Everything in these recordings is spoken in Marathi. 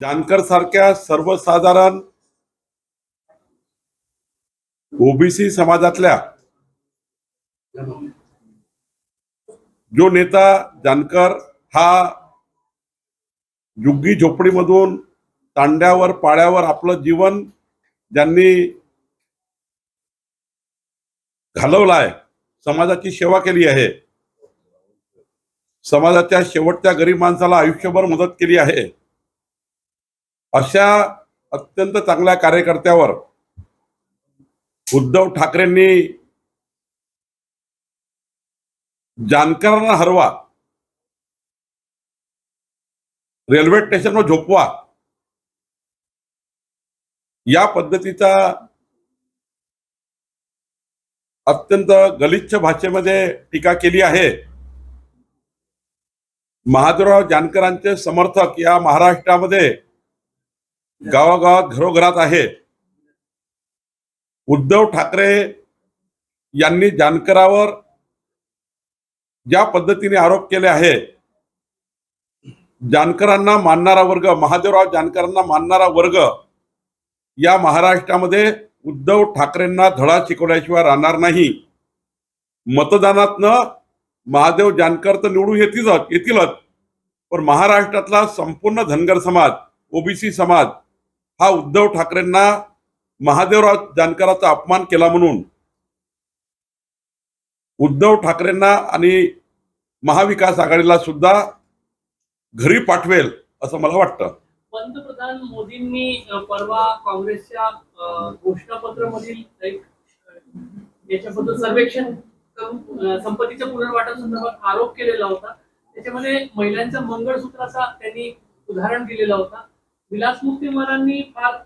जानकर सारख्या सर्वसाधारण ओबीसी समाजातल्या जो नेता जानकर हा झुग्गी झोपडीमधून तांड्यावर पाळ्यावर आपलं जीवन ज्यांनी घालवलं आहे समाजाची सेवा केली आहे समाजाच्या शेवटच्या गरीब माणसाला आयुष्यभर मदत केली आहे अशा अत्यंत चांगल्या कार्यकर्त्यावर उद्धव ठाकरेंनी जानकरांना हरवा रेल्वे स्टेशनवर झोपवा या पद्धतीचा अत्यंत गलिच्छ भाषेमध्ये टीका केली आहे. महादेवराव जानकरांचे समर्थक या महाराष्ट्रामध्ये गावागावात घरोघरात आहे. उद्धव ठाकरे यांनी जानकरावर ज्या पद्धतीने आरोप केले आहे जानकरांना मानणारा वर्ग महादेवराव जानकरांना मानणारा वर्ग या महाराष्ट्रामध्ये उद्धव ठाकरेंना धडा शिकवल्याशिवाय राहणार नाही. मतदानातनं महादेव जानकर तर निवडून येतीलच येतीलच. पण महाराष्ट्रातला संपूर्ण धनगर समाज ओबीसी समाज हा उद्धव ठाकरेंना महादेवराव जानकराचा अपमान केला म्हणून उद्धव ठाकरेंना आणि महाविकास आघाडीला सुद्धा घरी पाठवेल असं मला वाटतं. पंतप्रधान मोदींनी परवा काँग्रेसच्या घोषणापत्र घोषणापत्रामधील एक याच्याबद्दल सर्वेक्षण करून संपत्तीच्या पुनर्वाटप संदर्भात आरोप केलेला होता. त्याच्यामध्ये महिलांच्या मंगळसूत्राचा त्यांनी उदाहरण दिलेला होता. विलास मुक्तीमारांनी फार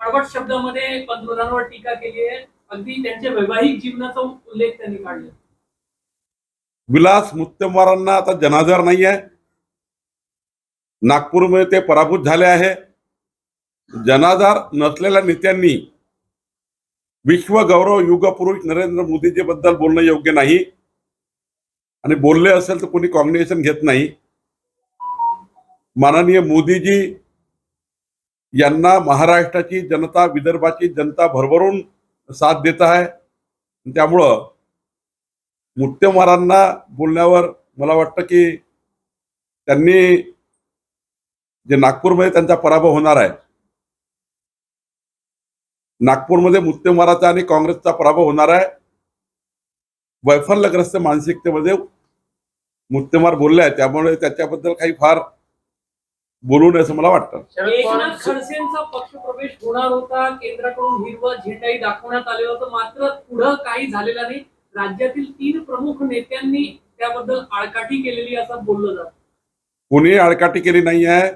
कडवट शब्दामध्ये पंतप्रधानांवर टीका केली आहे. अगदी त्यांच्या वैवाहिक जीवनाचा उल्लेख त्यांनी काढला. विलास मुत्तेमवारांना आता जनाधार नाही आहे नागपूरमध्ये ते पराभूत झाले आहे. जनाधार नसलेल्या नेत्यांनी विश्व गौरव युगपुरुष नरेंद्र मोदीजी बद्दल बोलणं योग्य नाही. आणि बोलले असेल तर कोणी कॉम्बिनेशन घेत नाही. माननीय मोदीजी यांना महाराष्ट्राची जनता विदर्भाची जनता भरभरून साथ देत आहे. त्यामुळं मुत्तेमारांना बोलण्यावर मला वाटतं की त्यांनी जे नागपूरमध्ये त्यांचा पराभव होणार आहे नागपूरमध्ये मुत्तेमाराचा आणि काँग्रेसचा पराभव होणार आहे. वैफल्यग्रस्त मानसिकतेमध्ये मुत्तेमार बोलले आहे त्यामुळे त्याच्याबद्दल काही फार बोलू नये असं मला वाटतं. एकनाथ खडसेंचा पक्षप्रवेश होणार होता. केंद्राकडून हिरवा झेंडाही दाखवण्यात आलेला होता. मात्र पुढं काही झालेलं नाही. राज्यातील तीन प्रमुख नेत्यांनी त्याबद्दल आळकाठी केलेली असं बोललं जात. कोणी आडकाठी केली नाही आहे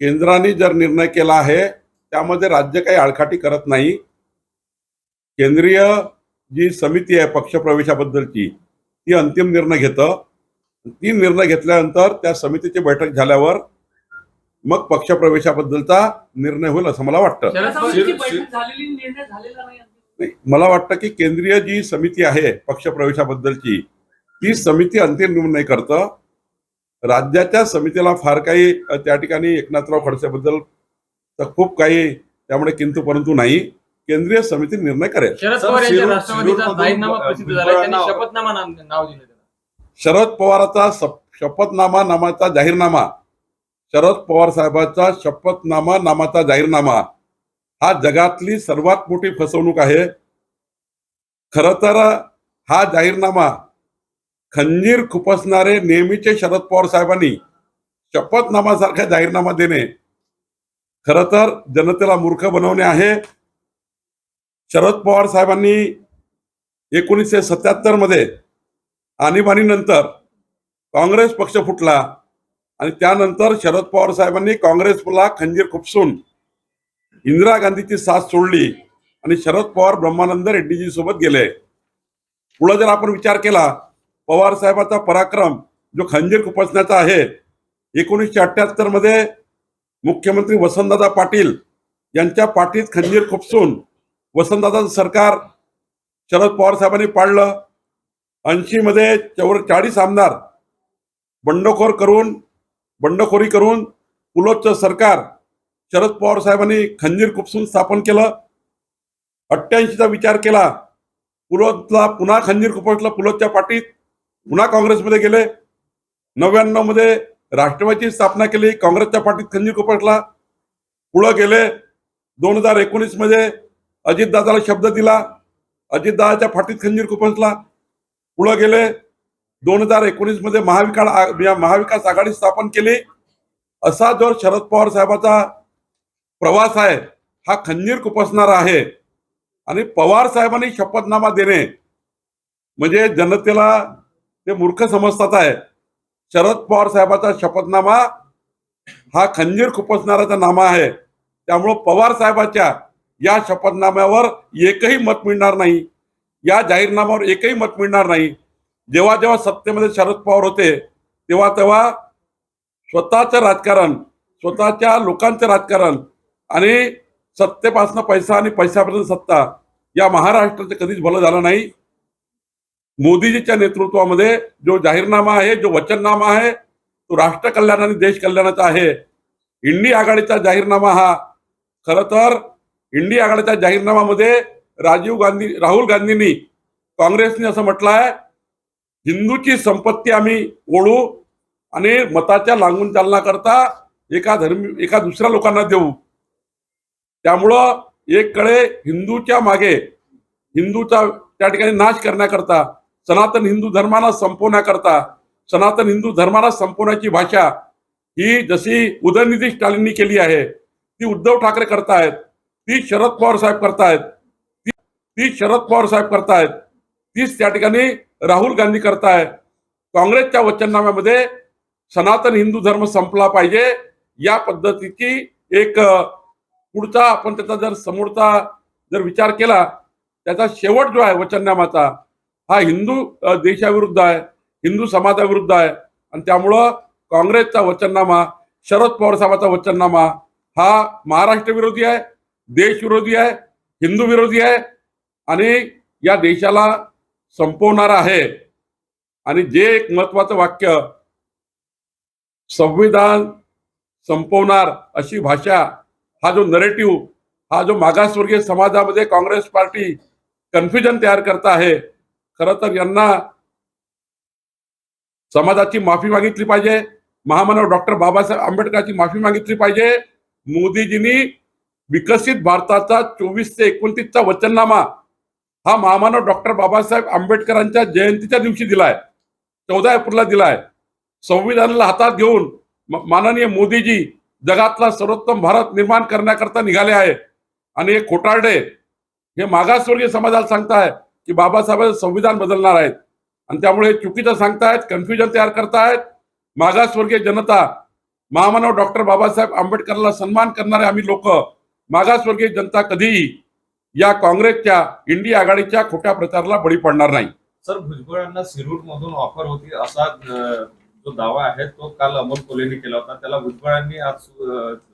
केंद्राने जर निर्णय केला आहे त्यामध्ये राज्य काही आडकाठी करत नाही. केंद्रीय जी समिती आहे पक्षप्रवेशाबद्दलची ती अंतिम निर्णय घेतं. ती निर्णय घेतल्यानंतर त्या समितीची बैठक झाल्यावर मग पक्षप्रवेशाबद्दलचा निर्णय होईल असं मला वाटतं. त्या शरद समितीची पवार- बैठक झालेली निर्णय झालेला नाही नाही, मला वाटतं की केंद्रीय जी समिती आहे पक्षप्रवेशाबद्दलची ती समिती अंतिम निर्णय करतं. राज्याच्या समितीला फार काही त्या ठिकाणी एकनाथराव खडसेबद्दल तर खूप काही त्यामुळे किंतु परंतु नाही. केंद्रीय समिती निर्णय करेल. शरद पवाराचा शपथनामा नामाचा जाहीरनामा शरद पवार साहेबांचा शपथनामा नामाचा जाहीरनामा. हा जगातली सर्वात मोठी फसवणूक आहे. खर तर हा जाहीरनामा खंजीर खुपसणारे नेहमीचे शरद पवार साहेबांनी शपथनामासारखा जाहीरनामा देणे. खर तर जनतेला मूर्ख बनवणे आहे. शरद पवार साहेबांनी एकोणीसशे सत्याहत्तरमध्ये आणीबाणीनंतर काँग्रेस पक्ष फुटला. आणि त्यानंतर शरद पवार साहेबांनी काँग्रेसला खंजीर खुपसून इंदिरा गांधीची साथ सोडली आणि शरद पवार ब्रह्मानंद रेड्डीजी सोबत गेले. पुढे जर आपण विचार केला पवार साहेबाचा पराक्रम जो खंजीर खुपसण्याचा आहे एकोणीसशे अठ्याहत्तरमध्ये मुख्यमंत्री वसंतदादा पाटील यांच्या पाठीत खंजीर खुपसून वसंतदादाचं सरकार शरद पवार साहेबांनी पाडलं. ऐंशी मध्ये चौर चाळीस आमदार बंडखोर करून बंडखोरी करून पुलोदचं सरकार शरद पवार साहेबांनी खंजीर खुपसून स्थापन केलं. अठ्ठ्याऐंशीचा विचार केला. पुलोदला पुन्हा खंजीर खुपसलं पुलोतच्या पाठीत पुन्हा काँग्रेसमध्ये गेले. नव्याण्णवमध्ये राष्ट्रवादीची स्थापना केली. काँग्रेसच्या पाठीत खंजीर खुपसला पुढं गेले. दोन हजार एकोणीसमध्ये अजितदादाला शब्द दिला. अजितदादाच्या फाटीत खंजीर खुपसला पुढं गेले. दोन हजार एकोणीसमध्ये महाविकास आ- या महाविकास आघाडी स्थापन केली. असा जो शरद पवार साहेबाचा प्रवास आहे हा खंजीर खुपसणारा आहे. आणि पवार साहेबांनी शपथनामा देणे म्हणजे जनतेला ते मूर्ख समजतात आहे. शरद पवार साहेबाचा शपथनामा हा खंजीर खुपसणाराचा नामा आहे. त्यामुळं पवार साहेबाच्या या शपथनाम्यावर एकही मत मिळणार नाही. या जाहीरनाम्यावर एकही मत मिळणार नाही. जेव्हा जेव्हा सत्तेमध्ये शरद पवार होते तेव्हा तेव्हा स्वतःचं राजकारण स्वतःच्या लोकांचं राजकारण आणि सत्तेपासनं पैसा आणि पैशापर्यंत सत्ता या महाराष्ट्राचं कधीच भलं झालं नाही. मोदीजीच्या नेतृत्वामध्ये जो जाहीरनामा आहे जो वचननामा आहे तो राष्ट्र कल्याण आणि देश कल्याणाचा आहे. इंडी आघाडीचा जाहीरनामा हा खर तर इंडी आघाडीच्या जाहीरनामामध्ये राजीव गांधी राहुल गांधींनी काँग्रेसने असं म्हटलं आहे हिंदूची संपत्ती आम्ही ओढू आणि मताच्या लागून चालण्याकरता एका धर्म एका दुसऱ्या लोकांना देऊ. त्यामुळं एककडे हिंदूच्या मागे हिंदूचा त्या ठिकाणी नाश करण्याकरता सनातन हिंदू धर्माला संपवण्याकरता सनातन हिंदू धर्माला संपवण्याची भाषा ही जशी उदयनिधी स्टालिननी केली आहे ती उद्धव ठाकरे करतायत ती शरद पवार साहेब करतायत ती शरद पवार साहेब करतायत तीच त्या ठिकाणी राहुल गांधी करताय. काँग्रेसच्या वचननाम्यामध्ये सनातन हिंदू धर्म संपला पाहिजे. या पद्धतीची एक पुढचा आपण त्याचा जर समोरचा जर विचार केला त्याचा शेवट जो आहे वचननामाचा हा हिंदू देशाविरुद्ध आहे हिंदू समाजाविरुद्ध आहे. आणि त्यामुळं काँग्रेसचा वचननामा शरद पवार साहेबांचा वचननामा हा महाराष्ट्र विरोधी आहे देश विरोधी आहे हिंदू विरोधी आहे. आणि या देशाला संपवणार आहे. आणि जे एक महत्वाचं वाक्य संविधान संपवणार अशी भाषा हा जो नरेटिव्ह हा जो मागासवर्गीय समाजामध्ये काँग्रेस पार्टी कन्फ्युजन तयार करत आहे खरं तर यांना समाजाची माफी मागितली पाहिजे. महामानव डॉक्टर बाबासाहेब आंबेडकरांची माफी मागितली पाहिजे. मोदीजींनी विकसित भारताचा चोवीस ते एकोणतीसचा वचननामा हा महामानव डॉक्टर बाबासाहेब आंबेडकरांच्या जयंतीच्या दिवशी दिलाय. चौदा एप्रिलला दिलाय. संविधानाला हातात घेऊन म- माननीय मोदीजी जगातला सर्वोत्तम भारत निर्माण करण्याकरता निघाले आहे. आणि हे खोटारडे हे मागासवर्गीय समाजाला सांगताय की बाबासाहेब संविधान बदलणार आहेत. आणि त्यामुळे हे चुकीचं सांगतायत कन्फ्युजन तयार करतायत. मागासवर्गीय जनता महामानव डॉक्टर बाबासाहेब आंबेडकरला सन्मान करणारे आम्ही लोक मागासवर्गीय जनता कधीही या काँग्रेसच्या इंडिया आघाडीच्या खोट्या प्रचाराला बळी पडणार नाही. सर भुजबळांना सिरूट मधून ऑफर होती असा जो दावा आहे तो काल अमोल कोल्हेने केला होता. त्याला भुजबळांनी आज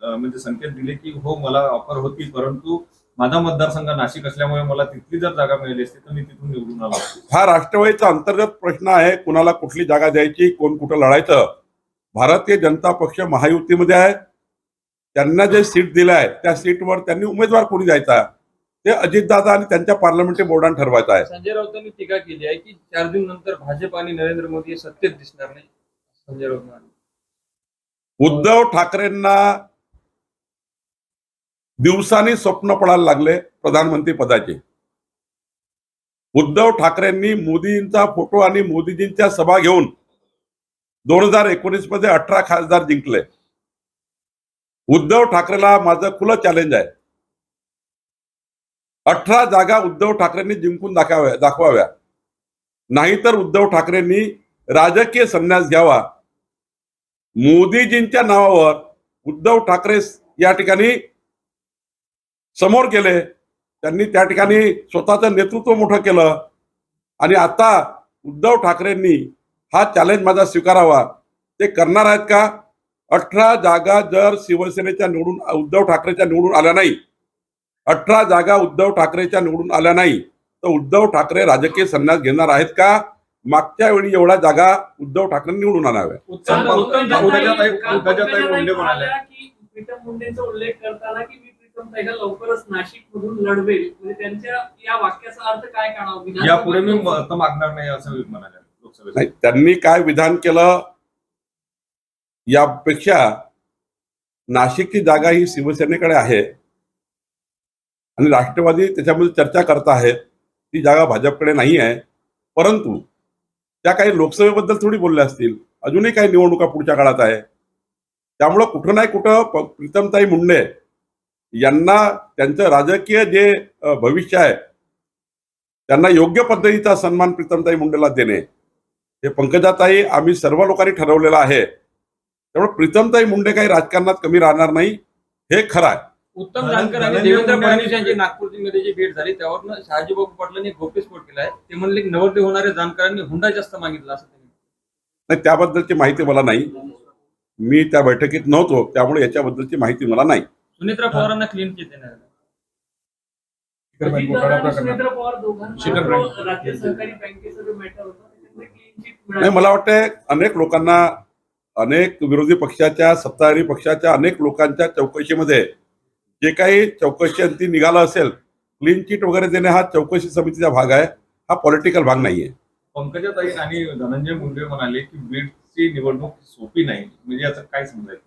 म्हणजे संकेत दिले की हो मला ऑफर होती परंतु माझा मतदारसंघ नाशिक असल्यामुळे मला तिथली जर जागा मिळाली असती तर मी तिथून निवडून आलो. हा राष्ट्रवादीचा अंतर्गत प्रश्न आहे कुणाला कुठली जागा द्यायची कोण कुठं लढायचं. भारतीय जनता पक्ष महायुतीमध्ये आहे. त्यांना जे सीट दिलं आहे त्या सीटवर त्यांनी उमेदवार कोणी द्यायचा? ते अजितदादा आणि त्यांच्या पार्लमेंटरी बोर्डाने ठरवायचं आहे. संजय राऊतांनी टीका केली आहे की चार दिन नंतर भाजप आणि नरेंद्र मोदी सत्तेत दिसणार नाही. संजय राऊत उद्धव ठाकरेंना दिवसांनी स्वप्न पडायला लागले प्रधानमंत्री पदाचे. उद्धव ठाकरेंनी मोदींचा फोटो आणि मोदीजींच्या सभा घेऊन दोन हजार एकोणीसमध्ये अठरा खासदार जिंकले. उद्धव ठाकरेला माझं खुलं चॅलेंज आहे. अठरा जागा उद्धव ठाकरेंनी जिंकून दाखवाव्या दाखवाव्या. नाहीतर उद्धव ठाकरेंनी राजकीय संन्यास घ्यावा. मोदीजींच्या नावावर उद्धव ठाकरे या ठिकाणी समोर गेले. त्यांनी त्या ठिकाणी स्वतःचं नेतृत्व मोठं केलं. आणि आता उद्धव ठाकरेंनी हा चॅलेंज माझा स्वीकारावा. ते करणार आहेत का? अठरा जागा जर शिवसेनेच्या निवडून उद्धव ठाकरेच्या निवडून आल्या नाही अठरा जागा उद्धव ठाकरेच्या निवडून आल्या नाही. तर उद्धव ठाकरे राजकीय संन्यास घेणार आहेत का? मागच्या वेळी एवढ्या जागा उद्धव ठाकरे निवडून आणाव्या. प्रीतम मुंडेचा उल्लेख करताना की मी प्रीतम ताईला लवकरच नाशिक मधून लढवेल. म्हणजे त्यांच्या या वाक्याचा अर्थ काय काढावा? विधानसभा- यापुढे मी मत मागणार नाही असं मी म्हणाले लोकसभेत. नाही त्यांनी काय विधान केलं? यापेक्षा नाशिकची जागा ही शिवसेनेकडे आहे. आणि राष्ट्रवादी त्याच्यामध्ये चर्चा करत आहेत. ती जागा भाजपकडे नाही आहे. परंतु त्या काही लोकसभेबद्दल थोडी बोलल्या असतील. अजूनही काही निवडणुका पुढच्या काळात आहे. त्यामुळं कुठं नाही कुठं प्रीतमताई मुंडे यांना त्यांचं राजकीय जे भविष्य आहे त्यांना योग्य पद्धतीचा सन्मान प्रीतमताई मुंडेला देणे हे पंकजाताई आम्ही सर्व लोकांनी ठरवलेलं आहे. त्यामुळे प्रीतमताई मुंडे काही राजकारणात कमी राहणार नाही हे खरं आहे. उत्तम जानकर आणि देवेंद्र फडणवीस यांची नागपूरमध्ये जी भेट झाली त्यावरनं शहाजीबाबू पाटलांनी गौप्यस्फोट केला आहे. ते म्हणले की नवरदेव होणाऱ्या जाणकारांनी हुंडा जास्त मागितला असं त्यांनी नाही त्याबद्दलची माहिती मला नाही. मी त्या बैठकीत नव्हतो त्यामुळे याच्याबद्दलची माहिती मला नाही. सुनेत्रा पवारांना क्लीन चिट chit नाही. मला वाटतं अनेक लोकांना अनेक विरोधी पक्षाच्या सत्ताधारी पक्षाच्या अनेक लोकांच्या चौकशीमध्ये जे काही चौकशी ती निघालं असेल क्लीन चिट वगैरे देणे हा चौकशी समितीचा भाग आहे हा पॉलिटिकल भाग नाहीये. पंकजाताई आणि धनंजय मुंडे म्हणाले की बीडची निवडणूक सोपी नाही. म्हणजे याचं काय समजायचं?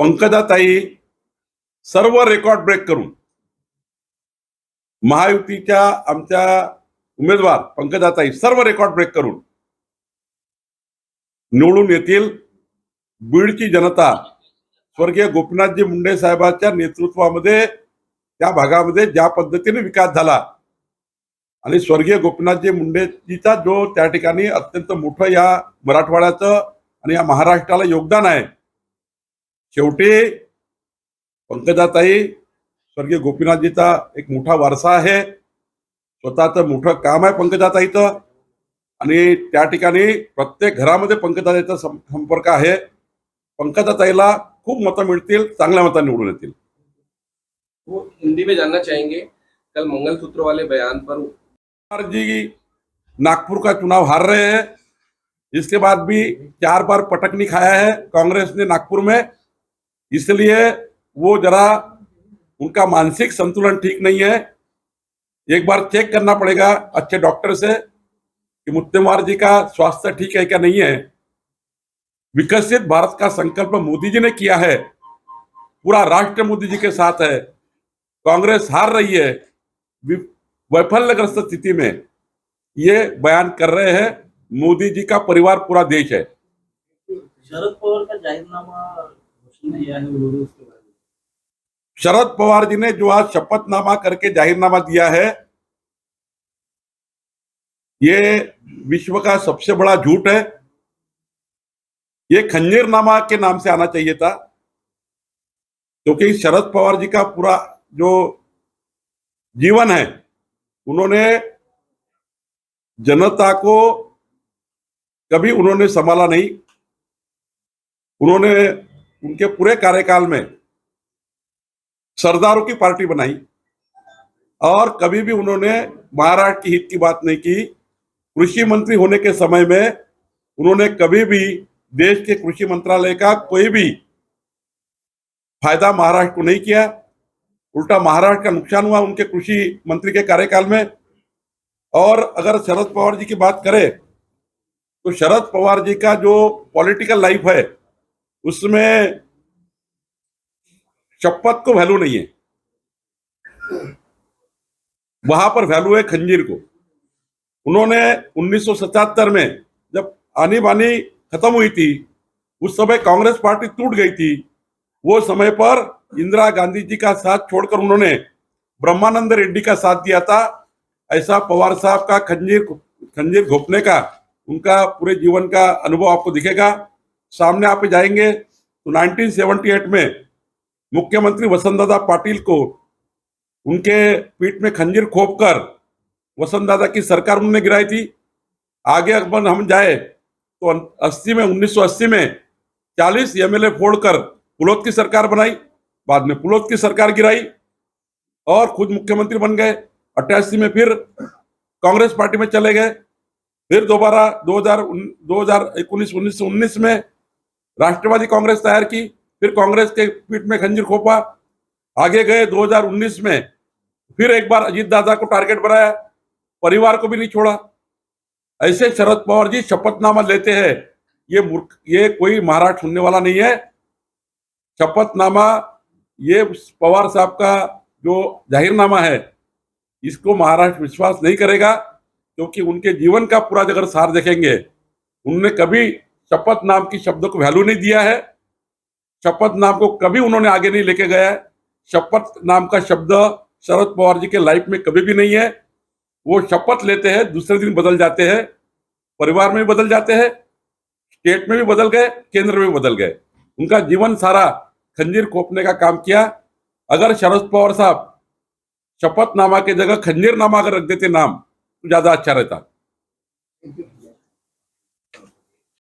पंकजाताई सर्व रेकॉर्ड ब्रेक करून महायुतीच्या आमच्या उमेदवार पंकजाताई सर्व रेकॉर्ड ब्रेक करून निवडून येतील बीडची जनता स्वर्गीय गोपीनाथजी मुंडे साहेबांच्या नेतृत्वामध्ये त्या भागामध्ये ज्या पद्धतीने विकास झाला आणि स्वर्गीय गोपीनाथजी मुंडेजीचा जो त्या ठिकाणी अत्यंत मोठं या मराठवाड्याचं आणि या महाराष्ट्राला योगदान आहे शेवटी पंकजाताई स्वर्गीय गोपीनाथजीचा एक मोठा वारसा आहे. स्वतःचं मोठं काम आहे पंकजाताईचं आणि त्या ठिकाणी प्रत्येक घरामध्ये पंकजाताईचा संपर्क आहे. पंकजाताईला खूप मतं मिळतील चांगल्या मतांनी निवडून येतील. वो हिंदी में जानना चाहेंगे कल मंगलसूत्र वाले बयान पर कुमार जी नागपुर का चुनाव हार रहे हैं। इसके बाद भी चार बार पटकनी खाया है कांग्रेस ने नागपुर में। इसलिए वो जरा उनका मानसिक संतुलन ठीक नहीं है। एक बार चेक करना पड़ेगा अच्छे डॉक्टर से कि मुत्तेमार जी का स्वास्थ्य ठीक है क्या नहीं है। विकसित भारत का संकल्प मोदी जी ने किया है। पूरा राष्ट्र मोदी जी के साथ है। कांग्रेस हार रही है। वैफल्यग्रस्त स्थिति में ये बयान कर रहे हैं। मोदी जी का परिवार पूरा देश है। शरद पवार का जाहिरनामा है शरद पवार जी ने जो आज शपथनामा करके जाहिरनामा दिया है ये विश्व का सबसे बड़ा झूठ है। ये खंजीरनामा के नाम से आना चाहिए था, क्योंकि तो शरद पवार जी का पूरा जो जीवन है, उन्होंने जनता को कभी उन्होंने संभाला नहीं। उन्होंने उनके पूरे कार्यकाल में सरदारों की पार्टी बनाई, और कभी भी उन्होंने महाराष्ट्र की हित की बात नहीं की। कृषि मंत्री होने के समय में उन्होंने कभी भी देश के कृषि मंत्रालय का कोई भी फ़ायदा महाराष्ट्र को नहीं किया, उल्टा महाराष्ट्र का नुकसान हुआ उनके कृषि मंत्री के कार्यकाल में। और अगर शरद पवार जी की बात करें तो शरद पवार जी का जो पॉलिटिकल लाइफ है, उसमें शपथ को वैल्यू नहीं है। वहाँ पर वैल्यू है खंजीर को। उन्होंने 1977 में जब आनी बानी खत्म हुई थी। उस समय कांग्रेस पार्टी टूट गई थी। वो समय पर इंदिरा गांधी जी का साथ छोड़कर उन्होंने ब्रह्मानंद रेड्डी का साथ दिया था। ऐसा पवार साहब का, खंजीर खंजीर घोपने का, उनका पूरे जीवन का अनुभव आपको दिखेगा। सामने आप जाएँगे तो 1978 में मुख्यमंत्री वसंतदादा पाटिल को उनके पीठ में खंजीर खोप कर वसंत दादा की सरकार उन्होंने गिराई थी। आगे अकबर हम जाए तो 80 में 1980 में 40 एमएलए फोड़कर पुलोत की सरकार बनाई, बाद में पुलोत की सरकार गिराई और खुद मुख्यमंत्री बन गए। अट्ठासी में फिर कांग्रेस पार्टी में चले गए। फिर दोबारा 2000 2019 उन्नीस उन्नीस में राष्ट्रवादी कांग्रेस तैयार की, फिर कांग्रेस के पीठ में खंजीर खोपा, आगे गए 2019 में। फिर एक बार अजीत दादा को टारगेट बनाया, परिवार को भी नहीं छोड़ा। ऐसे शरद पवार जी शपथनामा लेते हैं। ये मूर्ख, ये कोई महाराज सुनने वाला नहीं है। शपथनामा, ये पवार साहब का जो जाहिरनामा है, इसको महाराष्ट्र विश्वास नहीं करेगा, क्योंकि उनके जीवन का पूरा अगर सार देखेंगे। उनने कभी शपथ नाम की शब्द को वैल्यू नहीं दिया है। शपथ नाम को कभी उन्होंने आगे नहीं लेके गया है। शपथ नाम का शब्द शरद पवार जी के लाइफ में कभी भी नहीं है। वो शपथ लेते हैं, दूसरे दिन बदल जाते हैं, परिवार में भी बदल जाते हैं, स्टेट में भी बदल गए, केंद्र में भी बदल गए। उनका जीवन सारा खंजीर खोपने का काम किया। अगर शरद पवार साहब शपथनामा के जगह खंजीरनामा अगर रख देते नाम तो ज़्यादा अच्छा रहता।